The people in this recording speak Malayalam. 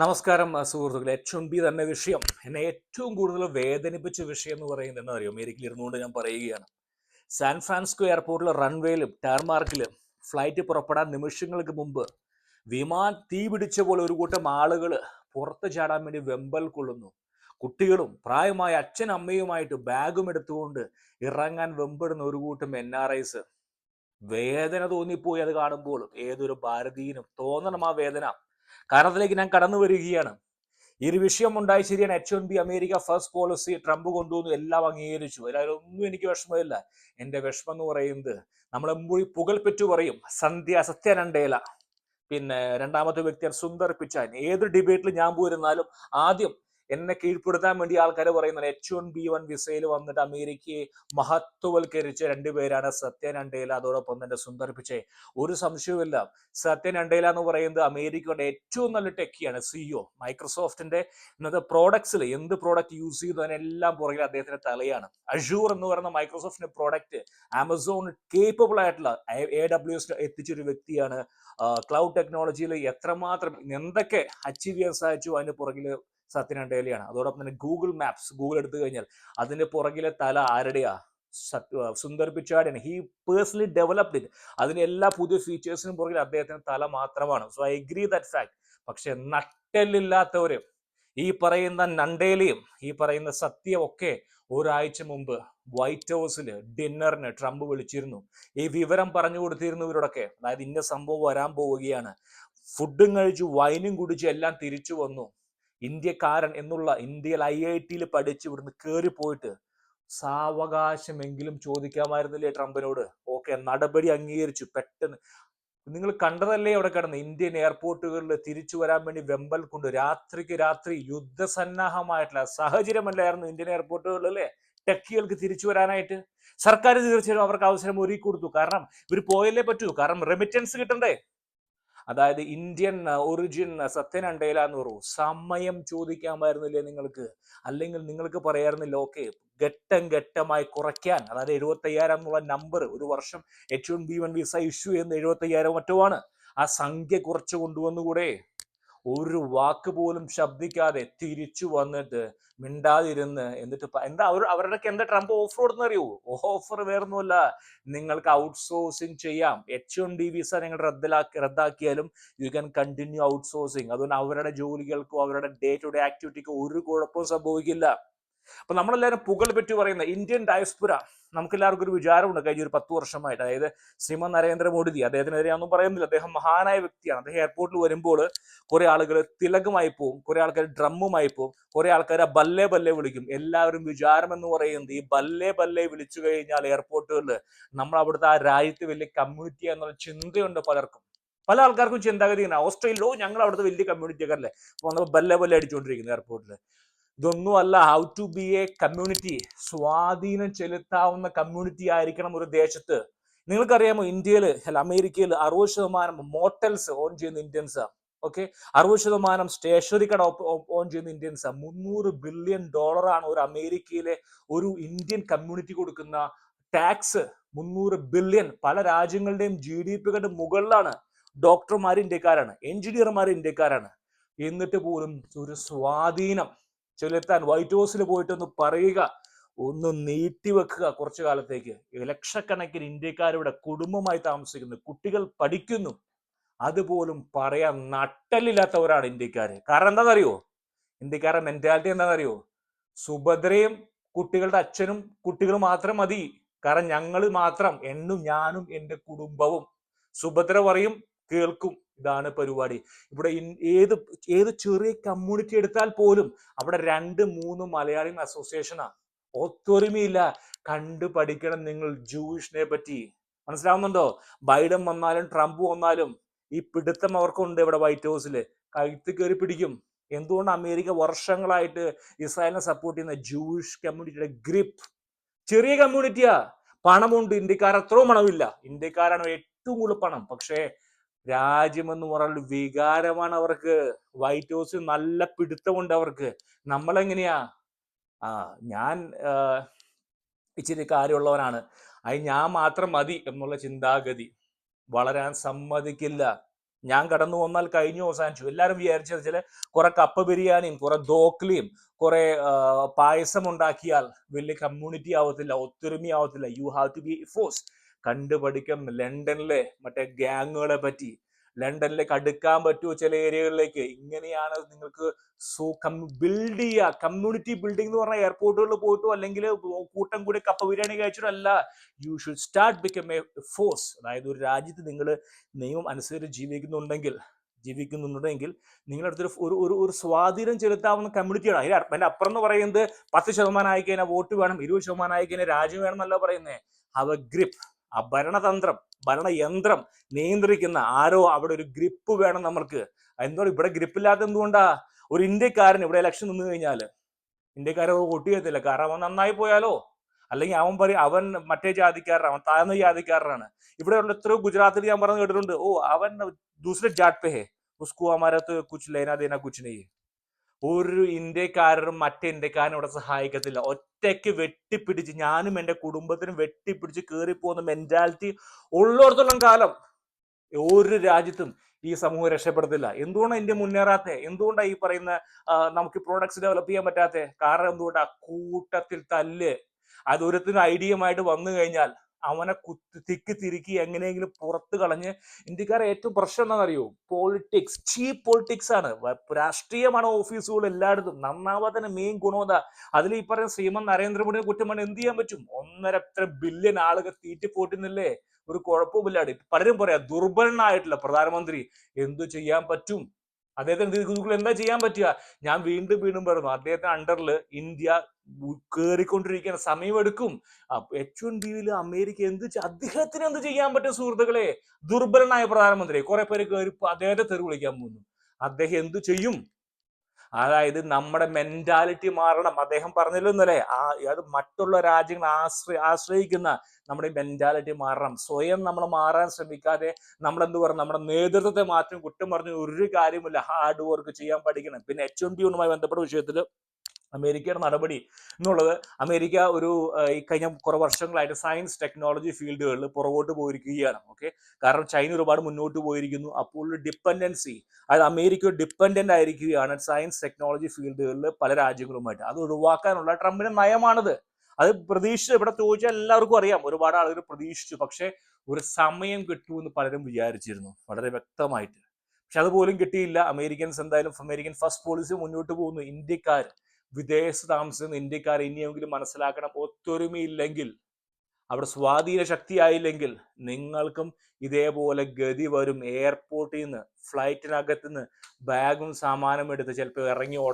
നമസ്കാരം സുഹൃത്തുക്കളെ. എച്ച് ബി തന്നെ വിഷയം. എന്നെ ഏറ്റവും കൂടുതൽ വേദനിപ്പിച്ച വിഷയം എന്ന് പറയുന്നത് എന്താ അറിയോ അമേരിക്കയിൽ ഇരുന്നുകൊണ്ട് ഞാൻ പറയുകയാണ്. സാൻ ഫ്രാൻസിസ്കോ എയർപോർട്ടിലെ റൺവേയിലും ടാർമാർക്കിലും ഫ്ലൈറ്റ് പുറപ്പെടാൻ നിമിഷങ്ങൾക്ക് മുമ്പ് വിമാനം തീ പിടിച്ച പോലെ ഒരു കൂട്ടം ആളുകൾ പുറത്ത് ചാടാൻ വേണ്ടി വെമ്പൽ കൊള്ളുന്നു. കുട്ടികളും പ്രായമായ അച്ഛൻ അമ്മയുമായിട്ട് ബാഗും എടുത്തുകൊണ്ട് ഇറങ്ങാൻ വെമ്പിടുന്ന ഒരു കൂട്ടം എൻ ആർ ഐസ് വേദന തോന്നിപ്പോയി അത് കാണുമ്പോഴും. ഏതൊരു ഭാരതീയനും തോന്നണം ആ വേദന. കാരണത്തിലേക്ക് ഞാൻ കടന്നു വരികയാണ്. ഈ ഒരു വിഷയം ഉണ്ടായി ശരിയാണ്. H one B America first policy Trump കൊണ്ടുവന്നു എല്ലാം അംഗീകരിച്ചു. ഒന്നും എനിക്ക് വിഷമമില്ല. എന്റെ വിഷമം എന്ന് പറയുന്നത് നമ്മൾ എമ്പോഴും പുകൾപ്പെറ്റു പറയും സന്ധ്യ സത്യാനണ്ടേല പിന്നെ രണ്ടാമത്തെ വ്യക്തിയാണ് സുന്ദർ പിച്ചാൻ. ഏത് ഡിബേറ്റിൽ ഞാൻ പോയിരുന്നാലും ആദ്യം എന്നെ കീഴ്പ്പെടുത്താൻ വേണ്ടി ആൾക്കാർ പറയുന്ന എച്ച് വൺ ബി വൺ വിസയിൽ വന്നിട്ട് അമേരിക്കയെ മഹത്വവൽക്കരിച്ച രണ്ടുപേരാണ് സത്യൻ അണ്ടേല അതോടൊപ്പം തന്നെ സുന്ദർ പിച്ചെ. ഒരു സംശയവുമില്ല. സത്യൻ അണ്ടേല എന്ന് പറയുന്നത് അമേരിക്കയുടെ ഏറ്റവും നല്ല ടെക്കിയാണ് സിഇഒ മൈക്രോസോഫ്റ്റിന്റെ ഇന്നത്തെ പ്രോഡക്ട്സിൽ എന്ത് പ്രോഡക്റ്റ് യൂസ് ചെയ്തു അതിനെല്ലാം പുറകിൽ അദ്ദേഹത്തിന്റെ തലയാണ്. അഷൂർ എന്ന് പറയുന്ന മൈക്രോസോഫ്റ്റിന്റെ പ്രോഡക്റ്റ് ആമസോൺ കേപ്പബിൾ ആയിട്ടുള്ള എ ഡബ്ല്യു എസ് എത്തിച്ചൊരു വ്യക്തിയാണ്. ക്ലൗഡ് ടെക്നോളജിയിൽ എത്രമാത്രം എന്തൊക്കെ അച്ചീവ് ചെയ്യാൻ സാധിച്ചു അതിന് പുറകിൽ സത്യൻ അണ്ടേലിയാണ് അതോടൊപ്പം തന്നെ ഗൂഗിൾ മാപ്സ് ഗൂഗിൾ എടുത്തു കഴിഞ്ഞാൽ അതിന്റെ പുറകിലെ തല ആരുടെയാ? സുന്ദർ പിച്ചാടിയാണ്. ഹി പേഴ്സണലി ഡെവലപ്ഡ് ഇറ്റ് അതിന് എല്ലാ പുതിയ ഫീച്ചേഴ്സിനും പുറകിൽ അദ്ദേഹത്തിന് തല മാത്രമാണ്. So I agree that fact പക്ഷെ നട്ടെല്ലില്ലാത്തവര് ഈ പറയുന്ന നണ്ടേലിയും ഈ പറയുന്ന സത്യം ഒക്കെ ഒരാഴ്ച മുമ്പ് വൈറ്റ് ഹൗസിൽ ഡിന്നറിന് ട്രംപ് വിളിച്ചിരുന്നു. ഈ വിവരം പറഞ്ഞു കൊടുത്തിരുന്നു ഇവരോടൊക്കെ. അതായത് ഇന്ന സംഭവം വരാൻ പോവുകയാണ്. ഫുഡും കഴിച്ചു വൈനും കുടിച്ച് എല്ലാം തിരിച്ചു വന്നു. ഇന്ത്യക്കാരൻ എന്നുള്ള ഇന്ത്യയിൽ ഐ ഐ ടിയിൽ പഠിച്ച് ഇവിടുന്ന് കയറി പോയിട്ട് സാവകാശമെങ്കിലും ചോദിക്കാമായിരുന്നില്ലേ ട്രംപിനോട്? ഓക്കെ നടപടി അംഗീകരിച്ചു. പെട്ടെന്ന്. നിങ്ങൾ കണ്ടതല്ലേ അവിടെ കിടന്ന്? ഇന്ത്യൻ എയർപോർട്ടുകളിൽ തിരിച്ചു വരാൻ വേണ്ടി വെമ്പൽ കൊണ്ട് രാത്രിക്ക് രാത്രി യുദ്ധസന്നാഹമായിട്ടുള്ള സാഹചര്യമല്ലായിരുന്നു ഇന്ത്യൻ എയർപോർട്ടുകളിൽ അല്ലേ? ടെക്കികൾക്ക് തിരിച്ചു വരാനായിട്ട്. സർക്കാർ തീർച്ചയായും അവർക്ക് അവസരം ഒരുക്കി കൊടുത്തു കാരണം ഇവർ പോയല്ലേ പറ്റൂ. കാരണം റെമിറ്റൻസ് കിട്ടണ്ടേ? അതായത് ഇന്ത്യൻ ഒറിജിൻ സത്യൻ അണ്ടേല എന്ന് പറയൂ. സമയം ചോദിക്കാൻ ചോദിക്കാമായിരുന്നില്ലേ നിങ്ങൾക്ക്? അല്ലെങ്കിൽ നിങ്ങൾക്ക് പറയാറുന്നില്ല ഓക്കെ ഘട്ടം ഘട്ടമായി കുറയ്ക്കാൻ. അതായത് എഴുപത്തയ്യായിരം എന്നുള്ള നമ്പർ ഒരു വർഷം H one B one visa issue ചെയ്യുന്ന എഴുപത്തയ്യായിരം മറ്റോ ആണ് ആ സംഖ്യ കുറച്ച് കൊണ്ടുവന്നുകൂടെ? ഒരു വാക്ക് പോലും ശബ്ദിക്കാതെ തിരിച്ചു വന്നിട്ട് മിണ്ടാതിരുന്ന് എന്നിട്ട് എന്താ അവർ എന്താ ട്രംപ് ഓഫർ കൊടുക്കുന്ന അറിയോ ഓഫർ വേറൊന്നുമല്ല. നിങ്ങൾക്ക് ഔട്ട്സോഴ്സിങ് ചെയ്യാം. എച്ച് എം ഡി വിസ നിങ്ങൾ റദ്ദാക്കി റദ്ദാക്കിയാലും യു ക്യാൻ കണ്ടിന്യൂ ഔട്ട്സോഴ്സിങ് അതുകൊണ്ട് അവരുടെ ജോലികൾക്കോ അവരുടെ ഡേ ടു ഡേ ആക്ടിവിറ്റിക്കോ ഒരു കുഴപ്പവും സംഭവിക്കില്ല. അപ്പൊ നമ്മളെല്ലാവരും പുകൾ പറ്റി പറയുന്ന ഇന്ത്യൻ ഡയസ്പുര നമുക്ക് എല്ലാവർക്കും ഒരു വിചാരമുണ്ട്. കഴിഞ്ഞ ഒരു പത്ത് വർഷമായിട്ട് അതായത് ശ്രീമൻ നരേന്ദ്രമോദി അദ്ദേഹത്തിനെതിരെ ഒന്നും പറയുന്നില്ല. അദ്ദേഹം മഹാനായ വ്യക്തിയാണ്. അദ്ദേഹം എയർപോർട്ടിൽ വരുമ്പോൾ കുറെ ആളുകൾ തിലകമായി പോവും കുറെ ആൾക്കാർ ഡ്രമ്മുമായി പോവും കുറെ ആൾക്കാർ ബല്ലേ ബല്ലേ വിളിക്കും. എല്ലാവരും വിചാരം എന്ന് പറയുന്നത് ഈ ബല്ലേ ബല്ലേ വിളിച്ചു കഴിഞ്ഞാൽ എയർപോർട്ടുകളിൽ നമ്മൾ അവിടുത്തെ ആ രാജ്യത്ത് വലിയ കമ്മ്യൂണിറ്റി എന്നുള്ള ചിന്തയുണ്ട് പലർക്കും. പല ആൾക്കാർക്കും ചിന്താഗതി ഓസ്ട്രേലിയ ഓ ഞങ്ങൾ അവിടുത്തെ വലിയ കമ്മ്യൂണിറ്റി ഒക്കെ അല്ലേ? വന്നപ്പോൾ ബല്ലേ ബല്ലെ അടിച്ചുകൊണ്ടിരിക്കുന്നു എയർപോർട്ടിൽ ഇതൊന്നും അല്ല how to be a community സ്വാധീനം ചെലുത്താവുന്ന കമ്മ്യൂണിറ്റി ആയിരിക്കണം ഒരു ദേശത്ത്. നിങ്ങൾക്കറിയാമോ ഇന്ത്യയിൽ അല്ല അമേരിക്കയിൽ അറുപത് ശതമാനം മോട്ടൽസ് ഓൺ ചെയ്യുന്ന ഇന്ത്യൻസ് ഓക്കെ അറുപത് ശതമാനം സ്റ്റേഷനറി കട ഓൺ ചെയ്യുന്ന ഇന്ത്യൻസ് മുന്നൂറ് ബില്യൺ ഡോളറാണ് ഒരു അമേരിക്കയിലെ ഒരു ഇന്ത്യൻ കമ്മ്യൂണിറ്റി കൊടുക്കുന്ന ടാക്സ് മുന്നൂറ് ബില്യൺ പല രാജ്യങ്ങളുടെയും ജി ഡി പികളുടെ മുകളിലാണ്. ഡോക്ടർമാർ ഇന്ത്യക്കാരാണ് എഞ്ചിനീയർമാർ ഇന്ത്യക്കാരാണ്. എന്നിട്ട് പോലും ഒരു സ്വാധീനം. ചെലുത്താൻ വൈറ്റ് ഹൗസിൽ പോയിട്ടൊന്ന് പറയുക ഒന്ന് നീട്ടിവെക്കുക കുറച്ചു കാലത്തേക്ക്. ലക്ഷക്കണക്കിന് ഇന്ത്യക്കാരുടെ കുടുംബമായി താമസിക്കുന്നു കുട്ടികൾ പഠിക്കുന്നു. അതുപോലും പറയാൻ നട്ടലില്ലാത്തവരാണ് ഇന്ത്യക്കാര്. കാരണം എന്താണെന്നറിയോ ഇന്ത്യക്കാരുടെ മെന്റാലിറ്റി എന്താണെന്നറിയോ സുഭദ്രയും കുട്ടികളുടെ അച്ഛനും കുട്ടികൾ മാത്രം മതി. കാരണം ഞങ്ങൾ മാത്രം എന്നും ഞാനും എന്റെ കുടുംബവും. സുഭദ്ര പറയും കേൾക്കും. ഇതാണ് പരിപാടി. ഇവിടെ ഏത് ഏത് ചെറിയ കമ്മ്യൂണിറ്റി എടുത്താൽ പോലും അവിടെ രണ്ട് മൂന്ന് മലയാളി അസോസിയേഷനാ ഒത്തൊരുമയില്ല കണ്ടു പഠിക്കണം നിങ്ങൾ ജൂയിഷിനെ പറ്റി. മനസ്സിലാവുന്നുണ്ടോ? ബൈഡൻ വന്നാലും ട്രംപ് വന്നാലും ഈ പിടുത്തം അവർക്കുണ്ട് ഇവിടെ വൈറ്റ് ഹൗസിൽ കഴുത്ത് കയറി പിടിക്കും. എന്തുകൊണ്ട് അമേരിക്ക വർഷങ്ങളായിട്ട് ഇസ്രായേലിനെ സപ്പോർട്ട് ചെയ്യുന്ന ജൂയിഷ് കമ്മ്യൂണിറ്റിയുടെ ഗ്രിപ്പ് ചെറിയ കമ്മ്യൂണിറ്റിയാ പണമുണ്ട്. ഇന്ത്യക്കാർ അത്രയും പണമില്ല. ഇന്ത്യക്കാരാണ് ഏറ്റവും കൂടുതൽ പണം. പക്ഷേ രാജ്യമെന്ന് പറഞ്ഞാൽ വികാരമാണ് അവർക്ക്. വൈറ്റ് ഹൗസിൽ നല്ല പിടുത്തമുണ്ട് അവർക്ക്. നമ്മളെങ്ങനെയാ? ആ ഞാൻ ഇച്ചിരി കാര്യമുള്ളവനാണ്. അത് ഞാൻ മാത്രം മതി എന്നുള്ള ചിന്താഗതി. വളരാൻ സമ്മതിക്കില്ല. ഞാൻ കടന്നു വന്നാൽ കഴിഞ്ഞു അവസാനിച്ചു. എല്ലാവരും വിചാരിച്ചത് ചില കുറെ കപ്പ ബിരിയാണിയും കുറെ ദോക്ലിയും കുറെ പായസം ഉണ്ടാക്കിയാൽ വലിയ കമ്മ്യൂണിറ്റി ആവത്തില്ല ഒത്തൊരുമ ആവത്തില്ല you have to be force കണ്ടുപഠിക്കും ലണ്ടനിലെ മറ്റേ ഗ്യാങ്ങുകളെ പറ്റി. ലണ്ടനിലേക്ക് അടുക്കാൻ പറ്റുമോ ചില ഏരിയകളിലേക്ക്. ഇങ്ങനെയാണ് നിങ്ങൾക്ക് സോ ബിൽഡ് ചെയ്യുക. കമ്മ്യൂണിറ്റി ബിൽഡിംഗ് എന്ന് പറഞ്ഞാൽ എയർപോർട്ടുകളിൽ പോയിട്ടോ അല്ലെങ്കിൽ കൂട്ടം കൂടി കപ്പ ബിരിയാണി കഴിച്ചിട്ടോ അല്ല. You should start become a force അതായത് ഒരു രാജ്യത്ത് നിങ്ങൾ നിയമം അനുസരിച്ച് ജീവിക്കുന്നുണ്ടെങ്കിൽ ജീവിക്കുന്നുണ്ടെങ്കിൽ നിങ്ങളുടെ അടുത്തൊരു ഒരു ഒരു ഒരു സ്വാധീനം ചെലുത്താവുന്ന കമ്മ്യൂണിറ്റിയാണ് അതിന് അതിന്റെ അപ്പുറം എന്ന് പറയുന്നത് പത്ത് ശതമാനം ആയിക്കഴിഞ്ഞാൽ വോട്ട് വേണം ഇരുപത് ശതമാനം ആയിക്കഴിഞ്ഞാൽ രാജ്യം വേണം എന്നല്ല പറയുന്നത്. ഹവ് എ ഗ്രിപ്പ് ആ ഭരണതന്ത്രം ഭരണയന്ത്രം നിയന്ത്രിക്കുന്ന ആരോ അവിടെ ഒരു ഗ്രിപ്പ് വേണം നമ്മൾക്ക്. എന്തോ ഇവിടെ ഗ്രിപ്പില്ലാത്ത എന്തുകൊണ്ടാ? ഒരു ഇന്ത്യക്കാരൻ ഇവിടെ ഇലക്ഷൻ നിന്ന് കഴിഞ്ഞാൽ ഇന്ത്യക്കാരെ വോട്ട് ചെയ്യത്തില്ല. കാരണം അവൻ നന്നായി പോയാലോ? അല്ലെങ്കിൽ അവൻ പറയും അവൻ മറ്റേ ജാതിക്കാരനാണ് അവൻ താഴ്ന്ന ജാതിക്കാരനാണ്. ഇവിടെ ഉള്ള എത്രയോ ഗുജറാത്തിൽ ഞാൻ പറഞ്ഞു കേട്ടിട്ടുണ്ട്. ഓ അവൻ ദൂസരെ ജാട്ട് പേ ഹേ ഉസ്കു അമാരത്ത് കുച്ച് ലേന ദേന കുച്ച് ഒരു ഇന്ത്യക്കാരനും മറ്റേ ഇന്ത്യക്കാരനും ഇവിടെ സഹായിക്കത്തില്ല. ഒറ്റയ്ക്ക് വെട്ടിപ്പിടിച്ച് ഞാനും എന്റെ കുടുംബത്തിനും വെട്ടിപ്പിടിച്ച് കയറിപ്പോകുന്ന മെന്റാലിറ്റി ഉള്ളിടത്തോളം കാലം ഒരു രാജ്യത്തും ഈ സമൂഹം രക്ഷപ്പെടത്തില്ല. എന്തുകൊണ്ടാണ് ഇന്ത്യ മുന്നേറാത്തെ? എന്തുകൊണ്ടാണ് ഈ പറയുന്ന നമുക്ക് പ്രോഡക്ട്സ് ഡെവലപ്പ് ചെയ്യാൻ പറ്റാത്തെ? കാരണം എന്തുകൊണ്ടാ? കൂട്ടത്തിൽ തല്ല്. അത് ഒരുത്തിന് ഐഡിയമായിട്ട് വന്നു കഴിഞ്ഞാൽ അവനെ കുത്തി തിക്കി തിരുക്കി എങ്ങനെയെങ്കിലും പുറത്ത് കളഞ്ഞ് ഇന്ത്യക്കാരെ ഏറ്റവും പ്രശ്നം എന്താണെന്നറിയോ? പോളിറ്റിക്സ് ചീപ്പ് പോളിറ്റിക്സ് ആണ്. രാഷ്ട്രീയമാണ് ഓഫീസുകൾ എല്ലായിടത്തും. നന്നാവാത്തതിന് മെയിൻ ഗുണമത അതിൽ ഈ പറയുന്ന ശ്രീമൻ നരേന്ദ്രമോദിയെ കുറ്റം എന്ത് ചെയ്യാൻ പറ്റും? ഒന്നര എത്ര ബില്യൺ ആളുകൾ തീറ്റി പോറ്റുന്നില്ലേ ഒരു കുഴപ്പമില്ലാണ്ട് പലരും പറയാം ദുർബലനായിട്ടുള്ള പ്രധാനമന്ത്രി. എന്തു ചെയ്യാൻ പറ്റും? അദ്ദേഹത്തിന് ഗൂഗിൾ എന്താ ചെയ്യാൻ പറ്റുക? ഞാൻ വീണ്ടും വീണ്ടും പറയുന്നു അദ്ദേഹത്തിന് അണ്ടറിൽ ഇന്ത്യ കയറിക്കൊണ്ടിരിക്കുന്ന സമയമെടുക്കും. എച്ച് വൺ ബിയിൽ അമേരിക്ക എന്ത് അദ്ദേഹത്തിന് എന്ത് ചെയ്യാൻ പറ്റും സുഹൃത്തുക്കളെ? ദുർബലനായ പ്രധാനമന്ത്രി. കുറെ പേര് കയറി അദ്ദേഹത്തെ തെറി വിളിക്കാൻ പോകുന്നു. അദ്ദേഹം എന്തു ചെയ്യും? അതായത് നമ്മുടെ മെന്റാലിറ്റി മാറണം. അദ്ദേഹം പറഞ്ഞല്ലോ ഇന്നലെ ആ അത് മറ്റുള്ള രാജ്യങ്ങൾ ആശ്ര ആശ്രയിക്കുന്ന നമ്മുടെ മെന്റാലിറ്റി മാറണം. സ്വയം നമ്മൾ മാറാൻ ശ്രമിക്കാതെ നമ്മൾ എന്ത് പറയും നമ്മുടെ നേതൃത്വത്തെ മാത്രം കുറ്റം പറഞ്ഞ് ഒരു കാര്യമില്ല ഹാർഡ് വർക്ക് ചെയ്യാൻ പഠിക്കണം. പിന്നെ എച്ച് എൻ ബി യുമായി ബന്ധപ്പെട്ട വിഷയത്തിൽ അമേരിക്കയുടെ നടപടി എന്നുള്ളത് അമേരിക്ക ഒരു ഈ കഴിഞ്ഞ കുറേ വർഷങ്ങളായിട്ട് സയൻസ് ടെക്നോളജി ഫീൽഡുകളിൽ പുറകോട്ട് പോയിരിക്കുകയാണ്. ഓക്കെ കാരണം ചൈന ഒരുപാട് മുന്നോട്ട് പോയിരിക്കുന്നു. അപ്പോൾ ഡിപ്പെൻഡൻസി അതായത് അമേരിക്ക ഡിപ്പെൻഡന്റ് ആയിരിക്കുകയാണ് സയൻസ് ടെക്നോളജി ഫീൽഡുകളിൽ പല രാജ്യങ്ങളുമായിട്ട്. അത് ഒഴിവാക്കാനുള്ള ട്രംപിന്റെ നയമാണത്. അത് പ്രതീക്ഷിച്ചു ഇവിടെ ചോദിച്ചാൽ എല്ലാവർക്കും അറിയാം. ഒരുപാട് ആളുകൾ പ്രതീക്ഷിച്ചു. പക്ഷേ ഒരു സമയം കിട്ടുമെന്ന് പലരും വിചാരിച്ചിരുന്നു. വളരെ വ്യക്തമായിട്ട്. പക്ഷെ അതുപോലും കിട്ടിയില്ല. അമേരിക്കൻസ് എന്തായാലും അമേരിക്കൻ ഫസ്റ്റ് പോളിസി മുന്നോട്ട് പോകുന്നു. ഇന്ത്യക്കാർ വിദേശത്ത് താമസിക്കുന്ന ഇന്ത്യക്കാർ ഇനിയെങ്കിലും മനസ്സിലാക്കണം. ഒത്തൊരുമയില്ലെങ്കിൽ അവിടെ സ്വാധീന ശക്തിയായില്ലെങ്കിൽ നിങ്ങൾക്കും ഇതേപോലെ ഗതി വരും. എയർപോർട്ടിൽ നിന്ന് ഫ്ലൈറ്റിനകത്ത് നിന്ന് ബാഗും സാമാനം എടുത്ത് ചിലപ്പോൾ ഇറങ്ങി